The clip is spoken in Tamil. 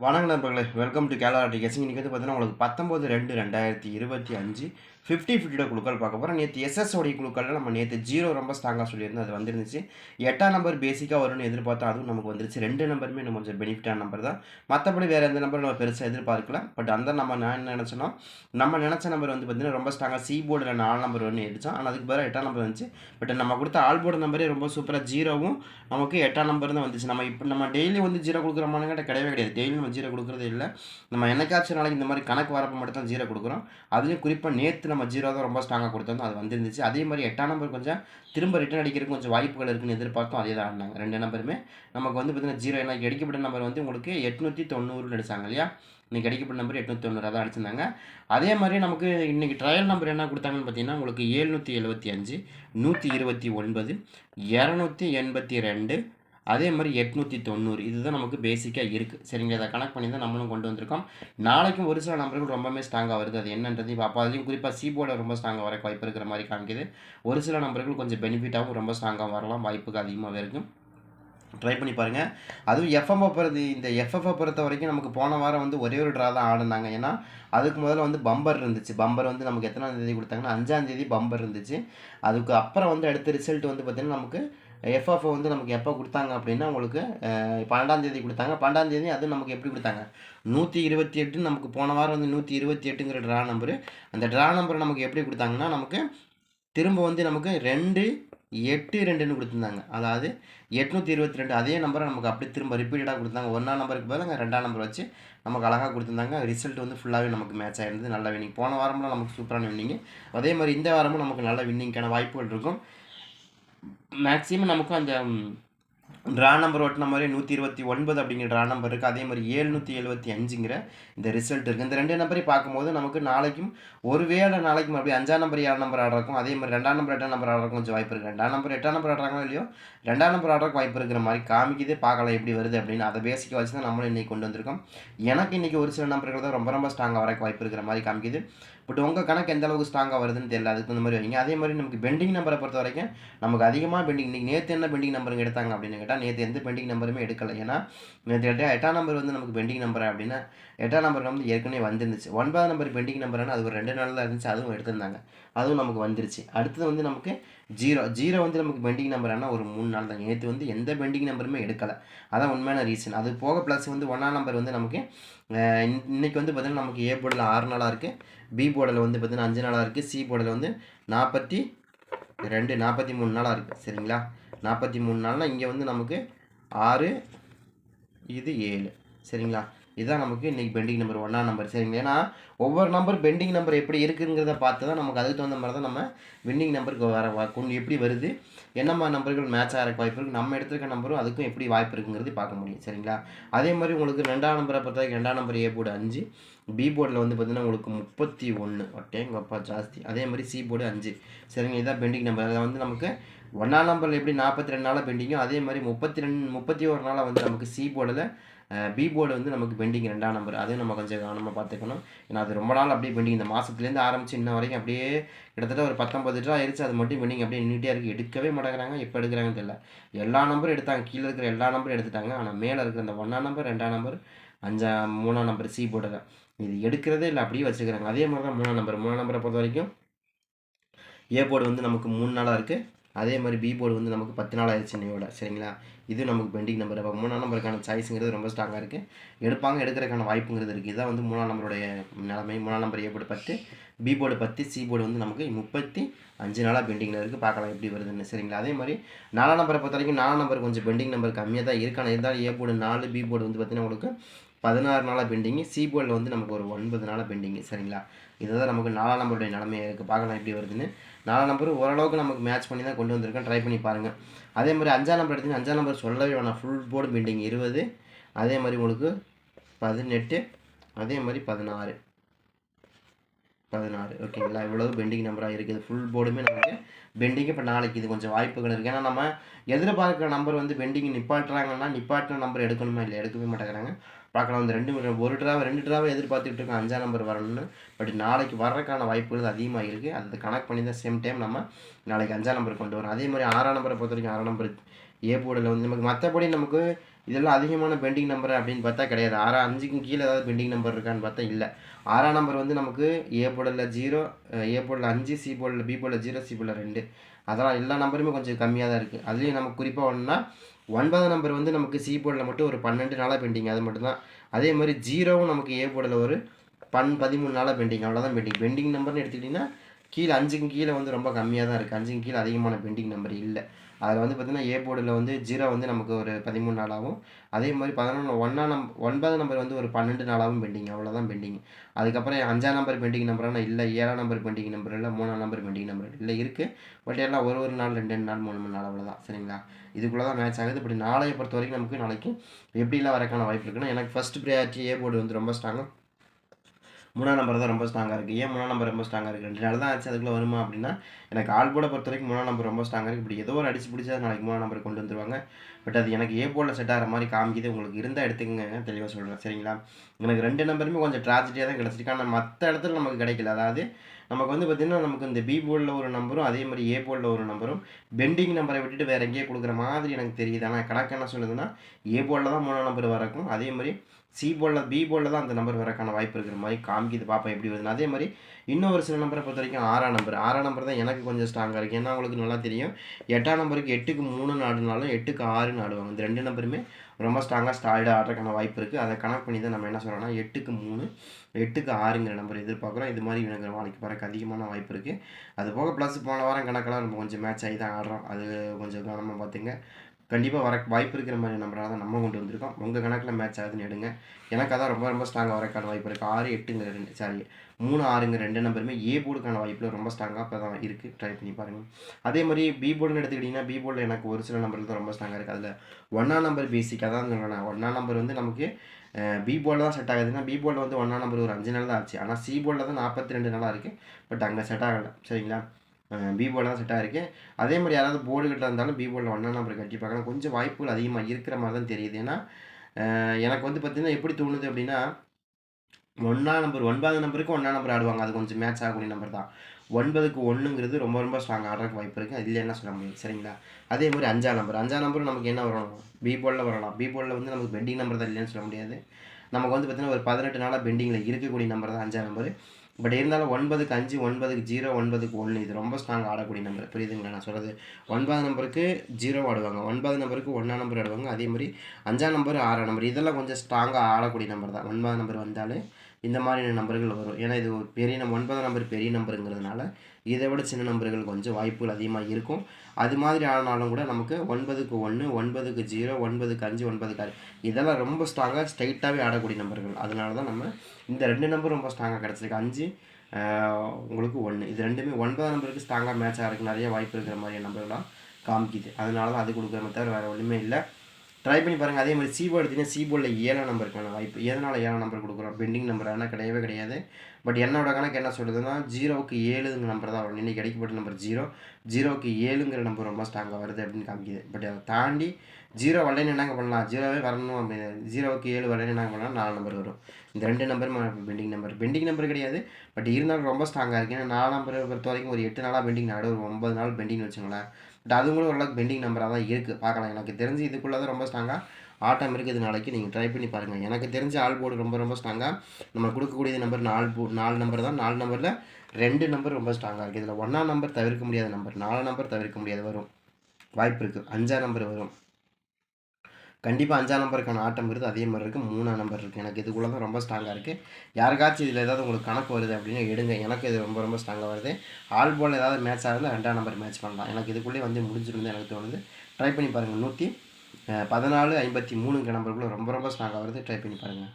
வணக்கம் நண்பர்களே. வெல்கம் டு கேலரா டிகேசிங் இன்றைக்கி வந்து பார்த்தீங்கன்னா உங்களுக்கு பத்தொம்போது ரெண்டு ரெண்டாயிரத்தி இருபத்தி அஞ்சு ஃபிஃப்டி ஃபிஃப்டியோட குழுக்கள் பார்க்க போகிறோம் நேற்று எஸ்எஸ்ஓடைய குழுக்களில் நம்ம நேற்று ஜீரோ ரொம்ப ஸ்ட்ராங்காக சொல்லியிருந்தோம். அது வந்துருந்துச்சு. எட்டாம் நம்பர் பேசிக்காக வரும்னு எதிர்பார்த்தா அதுவும் நமக்கு வந்துருச்சு. ரெண்டு நம்பருமே நம்ம கொஞ்சம் பெனிஃபிட்டான நம்பர் தான். மற்றபடி வேறு எந்த நம்பரும் நம்ம பெருசாக எதிர்பார்க்கல. பட் அந்த நம்ம நான் என்ன நினச்சோன்னா நம்ம நினச்ச நம்பர் வந்து பார்த்தீங்கன்னா ரொம்ப ஸ்ட்ராங்காக சி போர்டில் நாலு நம்பர் ஒன்று எடுத்தோம் ஆனால் அதுக்கு பதிலாக எட்டாம் நம்பர் வந்துச்சு. பட் நம்ம கொடுத்த ஆல் போர்டு நம்பரே ரொம்ப சூப்பராக ஜீரோவும் நமக்கு எட்டாம் நம்பர் தான் வந்துச்சு. நம்ம இப்போ நம்ம டெய்லி வந்து ஜீரோ கொடுக்குறோமானுங்கிட்ட கிடையவே கிடையாது. டெய்லி நம்ம ஜீரோ கொடுக்குறது இல்லை. நம்ம என்னைக்காச்சும் நாளைக்கு இந்த மாதிரி கணக்கு வரப்போ மட்டும் தான் ஜீரோ கொடுக்குறோம். அதுலேயும் குறிப்பாக நேற்று நம்ம நம்ம ஜீரோ தான் ரொம்ப ஸ்ட்ராங்காக கொடுத்தோம் அது வந்துருந்துச்சு. அதே மாதிரி எட்டாம் நம்பர் கொஞ்சம் திரும்ப ரிட்டர்ன் அடிக்கிறதுக்கு கொஞ்சம் வாய்ப்புகள் இருக்குன்னு எதிர்பார்த்தோம். அதே தான் ஆடினாங்க ரெண்டு நம்பருமே நமக்கு வந்து பார்த்திங்கன்னா ஜீரோ என்ன கிடைக்கப்பட்ட நம்பர் வந்து உங்களுக்கு எட்நூற்றி தொண்ணூறுன்னு அடிச்சாங்க இல்லையா? இன்றைக்கி அடிக்கப்பட்ட நம்பர் எட்நூற்றி தொண்ணூறு தான் அடிச்சிருந்தாங்க. அதே மாதிரி நமக்கு இன்றைக்கி ட்ரையல் நம்பர் என்ன கொடுத்தாங்கன்னு பார்த்தீங்கன்னா உங்களுக்கு ஏழ்நூற்றி எழுபத்தி அஞ்சு நூற்றி இருபத்தி ஒன்பது இரநூத்தி எண்பத்தி ரெண்டு அதே மாதிரி எட்நூற்றி தொண்ணூறு இதுதான் நமக்கு பேசிக்காக இருக்குது சரிங்க இதை கனெக்ட் பண்ணி தான் நம்மளும் கொண்டு வந்திருக்கோம். நாளைக்கும் ஒரு சில நம்பர்கள் ரொம்பவே ஸ்ட்ராங்காக வருது. அது என்னன்றது பார்ப்போம் அதுலேயும் குறிப்பாக சீபோர்டில் ரொம்ப ஸ்ட்ராங்காக வர வாய்ப்பு இருக்கிற மாதிரி காமிக்குது. ஒரு சில நம்பர்கள் கொஞ்சம் பெனிஃபிட்டாகவும் ரொம்ப ஸ்ட்ராங்காக வரலாம். வாய்ப்புகள் அதிகமாகவே இருக்கும். ட்ரை பண்ணி பாருங்கள் அதுவும் எஃப்எம்ஐ பொறுத்து இந்த எஃப்எஃப்ஐ பொறுத்த வரைக்கும் நமக்கு போன வாரம் வந்து ஒரே ஒரு ட்ரா தான் ஆடினாங்க. ஏன்னா அதுக்கு முதல்ல வந்து பம்பர் இருந்துச்சு. பம்பர் வந்து நமக்கு எத்தனாம் தேதி கொடுத்தாங்கன்னா அஞ்சாம் தேதி பம்பர் இருந்துச்சு. அதுக்கு அப்புறம் வந்து அடுத்த ரிசல்ட் வந்து பார்த்திங்கன்னா நமக்கு எஃப்எஃப்ஓ வந்து நமக்கு எப்போ கொடுத்தாங்க அப்படின்னா உங்களுக்கு அஹ், பன்னெண்டாம் தேதி கொடுத்தாங்க. பன்னெண்டாம் தேதி அது நமக்கு எப்படி கொடுத்தாங்க? நூற்றி இருபத்தி எட்டு நமக்கு போன வாரம் வந்து நூற்றி இருபத்தி எட்டுங்கிற ட்ரா நம்பரு அந்த ட்ரா நம்பர் நமக்கு எப்படி கொடுத்தாங்கன்னா நமக்கு திரும்ப வந்து நமக்கு ரெண்டு எட்டு ரெண்டுன்னு கொடுத்துருந்தாங்க. அதாவது எட்நூற்றி இருபத்தி ரெண்டு அதே நம்பரை நமக்கு அப்படியே திரும்ப ரிப்பீட்டடாக கொடுத்தாங்க. ஒன்றாம் நம்பருக்கு பதிலாக ரெண்டாம் நம்பர் வச்சு நமக்கு அழகாக கொடுத்துருந்தாங்க. ரிசல்ட் வந்து ஃபுல்லாகவே நமக்கு மேட்ச் ஆயிருந்தது. நல்ல வின்னிங் போன வாரம்லாம் நமக்கு சூப்பரான வின்னிங் அதே மாதிரி இந்த வாரமும் நமக்கு நல்ல வின்னிங்க்கான வாய்ப்புகள் இருக்கும். மேக்ஸிமம் நமக்கும் அந்த ட்ரா நம்பர் ஓட்டின மாதிரி நூற்றி இருபத்தி ஒன்பது அப்படிங்கிற ட்ரா நம்பர் இருக்குது அதே மாதிரி ஏழ்நூற்றி எழுபத்தி அஞ்சுங்கிற இந்த ரிசல்ட் இருக்குது இந்த ரெண்டு நம்பரையும் பார்க்கும்போது நமக்கு நாளைக்கும் ஒரு வேளை நாளைக்கும் அப்படி அஞ்சாம் நம்பர் ஏழு நம்பர் ஆடுறக்கும் அதே மாதிரி ரெண்டாம் நம்பர் எட்டாம் நம்பர் ஆடுறக்கும் கொஞ்சம் வாய்ப்பு இருக்குது ரெண்டாம் நம்பர் எட்டாம் நம்பர் ஆடுறாங்களோ இல்லையோ ரெண்டாம் நம்பர் ஆடுறக்கு வாய்ப்பு இருக்கிற மாதிரி காமிக்குது. பார்க்கலாம் எப்படி வருது அப்படின்னு. அதை பேசிக்க வச்சு தான் நம்மளும் இன்றைக்கி கொண்டு வந்திருக்கோம். எனக்கு இன்றைக்கி ஒரு சில நம்பர்கள் தான் ரொம்ப ரொம்ப ஸ்ட்ராங்காக வரக்கு வாய்ப்பு இருக்கிற மாதிரி காமிக்குது. பட் உங்கள் கணக்கு எந்த அளவுக்கு ஸ்ட்ராங்காக வருதுன்னு தெரியல. அதுக்கு தகுந்த மாதிரி வைங்க. அதே மாதிரி நமக்கு பெண்டிங் நம்பரை பொறுத்த வரைக்கும் நமக்கு அதிகமாக பெண்டிங் இன்றைக்கி நேற்று என்ன பெண்டிங் நம்பருங்க எடுத்தாங்க அப்படின்னு கேட்டால் நேற்று எந்த பெண்டிங் நம்பருமே எடுக்கலை. ஏன்னா நேற்று கேட்டால் எட்டாம் நம்பர் வந்து நமக்கு பெண்டிங் நம்பர் அப்படின்னா எட்டாம் நம்பர் வந்து ஏற்கனவே வந்துருந்துச்சு. ஒன்பதாம் நம்பர் பெண்டிங் நம்பர்னா அது ஒரு ரெண்டு நாளில் தான் இருந்துச்சு. அதுவும் எடுத்திருந்தாங்க. அதுவும் நமக்கு வந்துருச்சு. அடுத்தது வந்து நமக்கு ஜீரோ ஜீரோ வந்து நமக்கு பெண்டிங் நம்பர் ஆனால் ஒரு மூணு நாள் தான். நேற்று வந்து எந்த பெண்டிங் நம்பருமே எடுக்கலை. அதான் உண்மையான ரீசன் அது போக ப்ளஸ் வந்து ஒன்றாம் நம்பர் வந்து நமக்கு இன்றைக்கி இன்னைக்கு வந்து பார்த்திங்கன்னா நமக்கு ஏ போர்டில் ஆறு நாளாக இருக்குது பி போர்டில் வந்து பார்த்திங்கன்னா அஞ்சு நாளாக இருக்குது சி போர்டில் வந்து நாற்பத்தி ரெண்டு நாற்பத்தி மூணு நாளாக இருக்குது சரிங்களா? நாற்பத்தி மூணு நாள்னால் இங்கே வந்து நமக்கு ஆறு இது ஏழு. சரிங்களா? இதுதான் நமக்கு இன்றைக்கி பெண்டிங் நம்பர் ஒன்றாம் நம்பர் சரிங்களா? ஏன்னா ஒவ்வொரு நம்பர் பெண்டிங் நம்பர் எப்படி இருக்குங்கிறத பார்த்து தான் நமக்கு அதுக்கு தகுந்த மாதிரி தான் நம்ம வின்னிங் நம்பருக்கு வர கொண்டு எப்படி வருது என்ன மாதிரி நம்பர்கள் மேட்ச் ஆகிறக்கு வாய்ப்பு இருக்குது நம்ம எடுத்துருக்க நம்பரும் அதுக்கும் எப்படி வாய்ப்பு இருக்குங்கிறது பார்க்க முடியும். சரிங்களா? அதே மாதிரி உங்களுக்கு ரெண்டாம் நம்பரை பொறுத்த ரெண்டாம் நம்பர் ஏ போர்டு அஞ்சு பி போர்டில் வந்து பார்த்தீங்கன்னா உங்களுக்கு முப்பத்தி ஒன்று ஒட்டேங்கப்பா ஜாஸ்தி. அதே மாதிரி சி போர்டு அஞ்சு. சரிங்க? இதான் பெண்டிங் நம்பர் அதை வந்து நமக்கு ஒன்றாம் நம்பரில் எப்படி நாற்பத்தி ரெண்டு நாளாக பெண்டிங்கோ அதே மாதிரி முப்பத்தி ரெண்டு முப்பத்தி ஒரு நாளாக வந்து நமக்கு சி போர்டில் பி போர்டு வந்து நமக்கு பெண்டிங் ரெண்டாம் நம்பர் அதையும் நம்ம கொஞ்சம் கவனமாக பார்த்துக்கணும். ஏன்னா அது ரொம்ப நாள் அப்படியே பெண்டிங் இந்த மாதத்துலேருந்து ஆரம்பிச்சு இன்ன வரைக்கும் அப்படியே கிட்டத்தட்ட ஒரு பத்தொம்பது ரூபா ஆயிடுச்சு அது மட்டும் பெண்டிங் அப்படியே நீட்டாக இருக்குது எடுக்கவே மாட்டேங்கிறாங்க. எப்போ எடுக்கிறாங்கன்னு தெரியல. எல்லா நம்பரும் எடுத்தாங்க. கீழே இருக்கிற எல்லா நம்பரும் எடுத்துட்டாங்க. ஆனால் மேலே இருக்கிற அந்த ஒன்றாம் நம்பர் ரெண்டாம் நம்பர் அஞ்சா மூணாம் நம்பர் சி போர்டில் இது எடுக்கிறதே இல்லை. அப்படியே வச்சுக்கிறாங்க. அதே மாதிரி தான் மூணாம் நம்பர் மூணாம் நம்பரை பொறுத்த வரைக்கும் ஏ போர்டு வந்து நமக்கு மூணு நாளாக இருக்குது அதே மாதிரி பி போர்டு வந்து நமக்கு பத்து நாள் ஆயிடுச்சு இன்னையோட சரிங்களா? இது நமக்கு பெண்டிங் நம்பர் அப்போ மூணாம் நம்பருக்கான சாய்ஸுங்கிறது ரொம்ப ஸ்ட்ராங்காக இருக்குது எடுப்பாங்க எடுக்கிறதுக்கான வாய்ப்புங்கிறது இருக்குது இதான் வந்து மூணாம் நம்பருடைய நிலைமை. மூணாம் நம்பர் ஏ போர்டு பத்து பி போர்டு பத்து சி போர்டு வந்து நமக்கு முப்பத்தி அஞ்சு நாளாக பெண்டிங்கில் இருக்குது பார்க்கலாம் எப்படி வருதுன்னு சரிங்களா? அதே மாதிரி நாலாம் நம்பரை பொறுத்த வரைக்கும் நாலாம் நம்பர் கொஞ்சம் பெண்டிங் நம்பர் கம்மியாக தான் இருக்கான இருந்தாலும் ஏ போர்டு நாலு பி போர்டு வந்து பார்த்திங்கன்னா உங்களுக்கு பதினாறு நாளாக பெண்டிங்கு சி போர்டில் வந்து நமக்கு ஒரு ஒன்பது நாளாக பெண்டிங்கு சரிங்களா? இதுதான் நமக்கு நாலாம் நம்பருடைய நிலைமை இருக்குது பார்க்கலாம் எப்படி வருதுன்னு. நாலாம் நம்பர் ஓரளவுக்கு நமக்கு மேட்ச் பண்ணி தான் கொண்டு வந்திருக்கேன். ட்ரை பண்ணி பாருங்கள் அதே மாதிரி அஞ்சாம் நம்பர் எடுத்தீங்கன்னா அஞ்சாம் நம்பர் சொல்லவே வேணாம். ஃபுல் போர்டு பெண்டிங் இருபது. அதே மாதிரி உங்களுக்கு பதினெட்டு. அதே மாதிரி பதினாறு. பதினாறு. ஓகேங்களா இவ்வளவு பெண்டிங் நம்பராக இருக்குது. ஃபுல் போர்டுமே நமக்கு பெண்டிங் இப்போ நாளைக்கு இது கொஞ்சம் வாய்ப்புகள் இருக்குது ஏன்னா நம்ம எதிர்பார்க்குற நம்பர் வந்து பெண்டிங் நிப்பாட்டுறாங்கன்னா நிப்பாட்டின நம்பர் எடுக்கணுமா? இல்லை எடுக்கவே மாட்டேங்கிறாங்க. பார்க்கலாம். அந்த ரெண்டு ஒரு- ட்ராவை ரெண்டு ட்ராவை எதிர்பார்த்துட்டு இருக்கோம். அஞ்சாம் நம்பர் வரணும்னு. பட் நாளைக்கு வர்றதுக்கான வாய்ப்புகள் அதிகமாக இருக்குது அதை கனெக்ட் பண்ணி தான் சேம் டைம் நம்ம நாளைக்கு அஞ்சாம் நம்பர் கொண்டு வரோம் அதே மாதிரி ஆறாம் நம்பரை பொறுத்த வரைக்கும் ஆறாம் நம்பர் ஏ போர்டில் வந்து நமக்கு மற்றபடி நமக்கு இதெல்லாம் அதிகமான பெண்டிங் நம்பர் அப்படின்னு பார்த்தா கிடையாது. ஆறா அஞ்சுக்கும் கீழே ஏதாவது பெண்டிங் நம்பர் இருக்கான்னு பார்த்தா இல்லை. ஆறாம் நம்பர் வந்து நமக்கு ஏ போர்டில் ஜீரோ ஏ போர்டில் அஞ்சு சி போர்டில் பி போர்டில் ஜீரோ சி போர்டில் ரெண்டு. அதெல்லாம் எல்லா நம்பருமே கொஞ்சம் கம்மியாக தான் இருக்குது அதுலேயும் நமக்கு குறிப்பாக ஒன்றுனா ஒன்பதாம் நம்பர் வந்து நமக்கு சி போர்டில் மட்டும் ஒரு பன்னெண்டு நாளாக பெண்டிங் அது மட்டும்தான். அதே மாதிரி ஜீரோவும் நமக்கு ஏ போர்டில் ஒரு பன் பதிமூணு நாளாக பெண்டிங் அவ்வளோதான் பெண்டிங் பெண்டிங் நம்பர்னு எடுத்துக்கிட்டிங்கன்னா கீழே அஞ்சுக்கும் கீழே வந்து ரொம்ப கம்மியாக தான் இருக்குது அஞ்சுக்கும் கீழே அதிகமான பெண்டிங் நம்பர் இல்லை. அதில் வந்து பார்த்திங்கன்னா ஏ போர்டில் வந்து ஜீரோ வந்து நமக்கு ஒரு பதிமூணு நாளாகவும் அதே மாதிரி பதினொன்று ஒன்றா நம் ஒன்பதாம் நம்பர் வந்து ஒரு பன்னெண்டு நாளாகவும் பெண்டிங் அவ்வளோதான் பெண்டிங் அதுக்கப்புறம் அஞ்சாம் நம்பர் பெண்டிங் நம்பரான இல்லை ஏழாம் நம்பர் பெண்டிங் நம்பர் இல்லை மூணாம் நம்பர் பெண்டிங் நம்பர் இல்லை இருக்குது பட் எல்லாம் ஒரு ஒரு நாள் ரெண்டு ரெண்டு நாள் மூணு மூணு நாள் அவ்வளோதான் சரிங்களா? இதுக்குள்ளே தான் மேட்ச் ஆகுது. இப்படி நாளைய பொறுத்த வரைக்கும் நமக்கு நாளைக்கு எப்படிலாம் வரக்கான வாய்ப்பு இருக்குன்னா எனக்கு ஃபஸ்ட் ப்ரியாரிட்டி ஏ போர்டு வந்து ரொம்ப ஸ்ட்ராங்காக மூணாம் நம்பர் தான் ரொம்ப ஸ்ட்ராங்காக இருக்குது ஏன் மூணாம் நம்பர் ரொம்ப ஸ்ட்ராங்காக இருக்குது ரெண்டு நாள் தான் ஆச்சு அதுக்குள்ளே வருமா அப்படின்னா எனக்கு ஆள் போட பொறுத்த வரைக்கும் மூணாம் நம்பர் ரொம்ப ஸ்ட்ராங்காக இருக்குது இப்படி ஏதோ ஒரு அடிச்சு பிடிச்சா நாளைக்கு மூணாம் நம்பர் கொண்டு வந்துருவாங்க. பட் அது எனக்கு ஏ போல செட் ஆகிற மாதிரி காமிக்குது. உங்களுக்கு இருந்தால் எடுத்துக்கங்க. தெளிவாக சொல்கிறேன் சரிங்களா? எனக்கு ரெண்டு நம்பருமே கொஞ்சம் ட்ராஜடியாக தான் கிடச்சிருக்கு. ஆனால் மற்ற இடத்துல நமக்கு கிடைக்கல. அதாவது நமக்கு வந்து பார்த்திங்கன்னா நமக்கு இந்த பி போர்டில் ஒரு நம்பரும் அதே மாதிரி ஏ போர்டில் ஒரு நம்பரும் பெண்டிங் நம்பரை விட்டுட்டு வேறு எங்கேயே கொடுக்குற மாதிரி எனக்கு தெரியுது. ஆனால் கணக்கு என்ன சொல்லுதுன்னா ஏ போர்டில் தான் மூணாம் நம்பர் வரக்கும் அதே மாதிரி சி போர்டில் பி போர்டில் தான் அந்த நம்பர் வரக்கான வாய்ப்பு இருக்கிற மாதிரி காமிக்குது. பார்ப்போம் எப்படி வருதுன்னு. அதே மாதிரி இன்னும் ஒரு சில நம்பரை பொறுத்த வரைக்கும் ஆறாம் நம்பர். ஆறாம் நம்பர் தான் எனக்கு கொஞ்சம் ஸ்ட்ராங்காக இருக்குது ஏன்னா அவங்களுக்கு நல்லா தெரியும். எட்டாம் நம்பருக்கு எட்டுக்கு மூணு நாடுனாலும் எட்டுக்கு ஆறுன்னு ஆடுவாங்க இந்த ரெண்டு நம்பருமே ரொம்ப ஸ்ட்ராங்காக ஸ்டால்டாக ஆடுறதுக்கான வாய்ப்பு இருக்குது அதை கணக்கு பண்ணி தான் நம்ம என்ன சொல்கிறோம்னா எட்டுக்கு மூணு எட்டுக்கு ஆறுங்கிற நம்பர் எதிர்பார்க்குறோம். இது மாதிரி எனக்கு நாளைக்கு வரக்கு அதிகமான வாய்ப்பு இருக்குது அது போக ப்ளஸ் போன வாரம் கணக்கெல்லாம் நம்ம கொஞ்சம் மேட்ச் ஆகி தான் ஆடுறோம். அது கொஞ்சம் கவனமாக பார்த்துங்க. கண்டிப்பாக வர வாய்ப்பு இருக்கிற மாதிரி நம்பராக தான் நம்ம கொண்டு வந்திருக்கோம். உங்கள் கணக்கில் மேட்ச் ஆகுதுன்னு எடுங்க. எனக்கு அதான் ரொம்ப ரொம்ப ஸ்ட்ராங்காக வரக்கான வாய்ப்பு இருக்குது ஆறு எட்டுங்கிற ரெண்டு சாரி மூணு ஆறுங்கிற ரெண்டு நம்பருமே ஏ போர்டுக்கான வாய்ப்பில் ரொம்ப ஸ்ட்ராங்காக இப்போ தான் இருக்குது ட்ரை பண்ணி பாருங்கள் அதே மாதிரி பி போர்டுன்னு எடுத்துக்கிட்டிங்கன்னா பி போர்டில் எனக்கு ஒரு சில நம்பரில் தான் ரொம்ப ஸ்ட்ராங்காக இருக்குது அதில் ஒன்றா நம்பர் பேசிக்காக தான் சொல்லணும் ஒன்றா நம்பர் வந்து நமக்கு பி போர்டில் தான் செட் ஆகுதுன்னா பி போர்டில் வந்து ஒன்றா நம்பர் ஒரு அஞ்சு நாள் தான் ஆச்சு. ஆனால் சி போர்டில் தான் நாற்பத்தி ரெண்டு நாளாக இருக்குது பட் அங்கே செட் ஆகலை. சரிங்களா? பீபோலாம் செட்டாக தான் அதே மாதிரி யாராவது போர்டு கிட்ட இருந்தாலும் பிபோர்டில் ஒன்றா நம்பர் கட்டி பார்க்கலாம். கொஞ்சம் வாய்ப்புகள் அதிகமாக இருக்கிற மாதிரி தான் தெரியுது. ஏன்னா எனக்கு வந்து பார்த்திங்கன்னா எப்படி தோணுது அப்படின்னா ஒன்றா நம்பர் ஒன்பது நம்பருக்கு ஒன்றா நம்பர் ஆடுவாங்க. அது கொஞ்சம் மேட்ச் ஆகக்கூடிய நம்பர் தான். ஒன்பதுக்கு ஒன்றுங்கிறது ரொம்ப ரொம்ப ஸ்ட்ராங் ஆடுறதுக்கு வாய்ப்பு இருக்குது அதில் என்ன சொல்ல முடியும்? சரிங்களா? அதே மாதிரி அஞ்சா நம்பர் அஞ்சாம் நம்பர் நமக்கு என்ன வரணும் பி வரலாம். பி வந்து நமக்கு பெண்டிங் நம்பர் தான் இல்லைன்னு சொல்ல முடியாது. நமக்கு வந்து பார்த்திங்கன்னா ஒரு பதினெட்டு நாளாக பெண்டிங்கில் இருக்கக்கூடிய நம்பர் தான் அஞ்சா நம்பர் பட் இருந்தாலும் ஒன்பதுக்கு அஞ்சு ஒன்பதுக்கு ஜீரோ ஒன்பதுக்கு ஒன்று இது ரொம்ப ஸ்ட்ராங் ஆடக்கூடிய நம்பர் புரியுதுங்களா? நான் சொல்கிறது ஒன்பது நம்பருக்கு ஜீரோ ஆடுவாங்க. ஒன்பது நம்பருக்கு ஒன்றாம் நம்பர் ஆடுவாங்க. அதே மாதிரி அஞ்சாம் நம்பர் ஆறாம் நம்பர் இதெல்லாம் கொஞ்சம் ஸ்ட்ராங்காக ஆடக்கூடிய நம்பர் தான். ஒன்பது நம்பர் வந்தாலே இந்த மாதிரியான நம்பர்கள் வரும். ஏன்னா இது ஒரு பெரிய நம் ஒன்பதாம் நம்பர் பெரிய நம்பருங்கிறதுனால இதை விட சின்ன நம்பர்கள் கொஞ்சம் வாய்ப்புகள் அதிகமாக இருக்கும். அது மாதிரி ஆனாலும் கூட நமக்கு ஒன்பதுக்கு ஒன்று ஒன்பதுக்கு ஜீரோ ஒன்பதுக்கு அஞ்சு ஒன்பதுக்கு ஆறு இதெல்லாம் ரொம்ப ஸ்ட்ராங்காக ஸ்ட்ரைட்டாகவே ஆடக்கூடிய நம்பர்கள். அதனால தான் நம்ம இந்த ரெண்டு நம்பர் ரொம்ப ஸ்ட்ராங்காக கிடச்சிருக்கு. அஞ்சு உங்களுக்கு ஒன்று இது ரெண்டுமே ஒன்பதாம் நம்பருக்கு ஸ்ட்ராங்காக மேட்ச் ஆகிறதுக்கு நிறைய வாய்ப்பு இருக்கிற மாதிரியான நம்பர்களாக காமிக்குது. அதனால தான் அது கொடுக்குற மாதிரி தவிர வேறு ஒன்றுமே இல்லை. ட்ரை பண்ணி பாருங்கள் அதே மாதிரி சீபோர்டு எடுத்தீங்கன்னா சீபோர்டில் ஏழாம் நம்பருக்கான வாய்ப்பு எதனால் ஏழாம் நம்பர் கொடுக்குறோம்? பெண்டிங் நம்பர் ஆனால் கிடையவே கிடையாது. பட் என்னோட கணக்கு என்ன சொல்கிறதுன்னா ஜீரோவுக்கு ஏழுங்கிற நம்பர் தான் வரும். இன்றைக்கி கிடைக்கப்பட்ட நம்பர் ஜீரோ ஜீரோவுக்கு ஏழுங்கிற நம்பர் ரொம்ப ஸ்ட்ராங்காக வருது அப்படின்னு காமிக்குது. பட் அதை தாண்டி ஜீரோ வரலைன்னு என்னங்க பண்ணலாம்? ஜீரோவே வரணும் அப்படின்னு. ஜீரோவுக்கு ஏழு வரலைன்னு என்ன பண்ணலாம்? நாலு நம்பர் வரும். இந்த ரெண்டு நம்பரும் பெண்டிங் நம்பர் பெண்டிங் நம்பர் கிடையாது. பட் இருந்தாலும் ரொம்ப ஸ்ட்ராங்காக இருக்குது ஏன்னா நாலு நம்பர் பொறுத்த வரைக்கும் ஒரு எட்டு நாளாக பெண்டிங் நாடு ஒரு ஒன்பது நாள் பெண்டிங் வச்சுங்களேன் அதுவும் கூட ஓரளவுக்கு பெண்டிங் நம்பராக தான் இருக்குது பார்க்கலாம். எனக்கு தெரிஞ்சு இதுக்குள்ளே தான் ரொம்ப ஸ்ட்ராங்காக ஆட்டம் இருக்குது நாளைக்கு. நீங்கள் ட்ரை பண்ணி பாருங்கள் எனக்கு தெரிஞ்ச ஆல் போர்டு ரொம்ப ரொம்ப ஸ்ட்ராங்காக நம்ம கொடுக்கக்கூடிய நம்பர் நாலு போ நாலு நம்பர் தான். நாலு நம்பரில் ரெண்டு நம்பர் ரொம்ப ஸ்ட்ராங்காக இருக்குது இதில் ஒன்றாம் நம்பர் தவிர்க்க முடியாத நம்பர் நாலு நம்பர் தவிர்க்க முடியாத வரும். வாய்ப்பு இருக்குது அஞ்சாம் நம்பர் வரும். கண்டிப்பாக அஞ்சாம் நம்பருக்கான ஆட்டம் இருக்குது அதே மாதிரி இருக்குது மூணாம் நம்பர் இருக்குது எனக்கு இதுக்குள்ளே தான் ரொம்ப ஸ்ட்ராங்காக இருக்குது யாருக்காச்சும் இதில் ஏதாவது உங்களுக்கு கணக்கு வருது அப்படின்னு எடுங்க. எனக்கு இது ரொம்ப ரொம்ப ஸ்ட்ராங்காக வருது. ஆல் பால் ஏதாவது மேட்ச் ஆகுது ரெண்டாம் நம்பர் மேட்ச் பண்ணலாம். எனக்கு இதுக்குள்ளே வந்து முடிஞ்சிருந்து எனக்கு தோணுது. ட்ரை பண்ணி பாருங்கள் நூற்றி பதினாலு ஐம்பத்தி மூணுங்கிற நம்பருக்குள்ளே ரொம்ப ரொம்ப ஸ்ட்ராங்காக வருது. ட்ரை பண்ணி பாருங்கள்